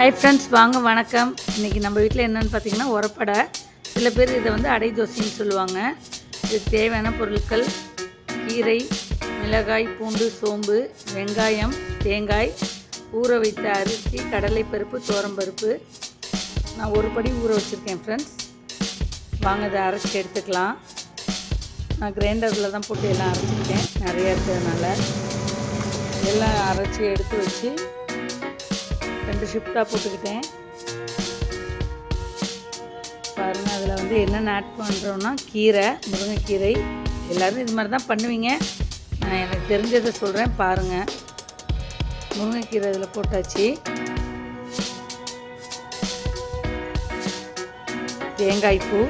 Hi friends வாங்க வணக்கம். இன்றைக்கி நம்ம வீட்டில் என்னென்னு பார்த்தீங்கன்னா உரப்படை. சில பேர் இதை வந்து அடை தோசைன்னு சொல்லுவாங்க. இதுக்கு தேவையான பொருட்கள். கீரை மிளகாய் பூண்டு சோம்பு வெங்காயம் தேங்காய் ஊற வைத்த அரிசி கடலைப்பருப்பு தோரம்பருப்பு நான் ஒரு படி ஊற வச்சுருக்கேன் ஃப்ரெண்ட்ஸ் வாங்க இதை அரைச்சி எடுத்துக்கலாம். நான் கிரைண்டரில் தான் போட்டு எல்லாம் அரைச்சிருக்கேன். நிறையா இருக்கிறதுனால. எல்லாம் அரைச்சி எடுத்து வச்சு ரெண்டு ஷிஃப்டாக போட்டுக்கிட்டேன். பாருங்கள் அதில் வந்து என்னென்ன ஆட் பண்ணுறோன்னா கீரை முருங்கைக்கீரை எல்லோரும் இது மாதிரி தான் பண்ணுவீங்க. நான் எனக்கு தெரிஞ்சதை சொல்கிறேன் பாருங்கள் முருங்கைக்கீரை இதில் போட்டாச்சு. தேங்காய் பூ.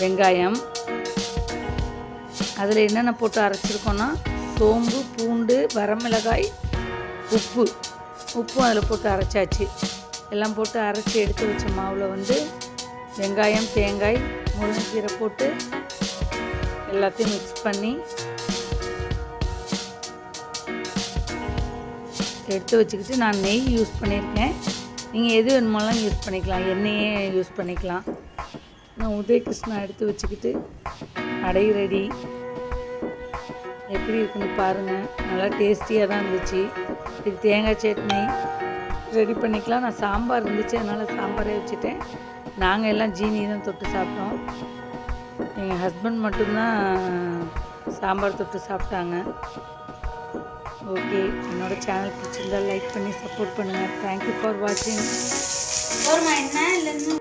வெங்காயம். அதில் என்னென்ன போட்டு அரைச்சிருக்கோன்னா சோம்பு பூண்டு வரமிளகாய் உப்பு. உப்பும் அதில் போட்டு அரைச்சாச்சு. எல்லாம் போட்டு அரைச்சி எடுத்து வச்ச மாவில் வந்து வெங்காயம் தேங்காய் முருங்கைக்கீரை போட்டு எல்லாத்தையும் மிக்ஸ் பண்ணி எடுத்து வச்சுக்கிட்டு நான் நெய் யூஸ் பண்ணியிருக்கேன். நீங்கள் எது வேணுமாலாம் யூஸ் பண்ணிக்கலாம். எண்ணெயே யூஸ் பண்ணிக்கலாம். நான் உதயகிருஷ்ணா எடுத்து வச்சுக்கிட்டு அடை ரெடி. எப்படி இருக்குன்னு பாருங்கள் நல்லா டேஸ்டியாக தான் இருந்துச்சு. இதுக்கு தேங்காய் சட்னி. ரெடி பண்ணிக்கலாம். நான் சாம்பார் இருந்துச்சு அதனால் சாம்பாரே வச்சுட்டேன். நாங்கள் எல்லாம் ஜீனி தான் தொட்டு சாப்பிட்டோம். எங்கள் ஹஸ்பண்ட் மட்டும்தான் சாம்பார் தொட்டு சாப்பிட்டாங்க. ஓகே என்னோட சேனல் பிடிச்சிருந்தா லைக் பண்ணி சப்போர்ட் பண்ணுங்கள் தேங்க்யூ ஃபார் வாட்சிங் என்ன? இல்லைன்னு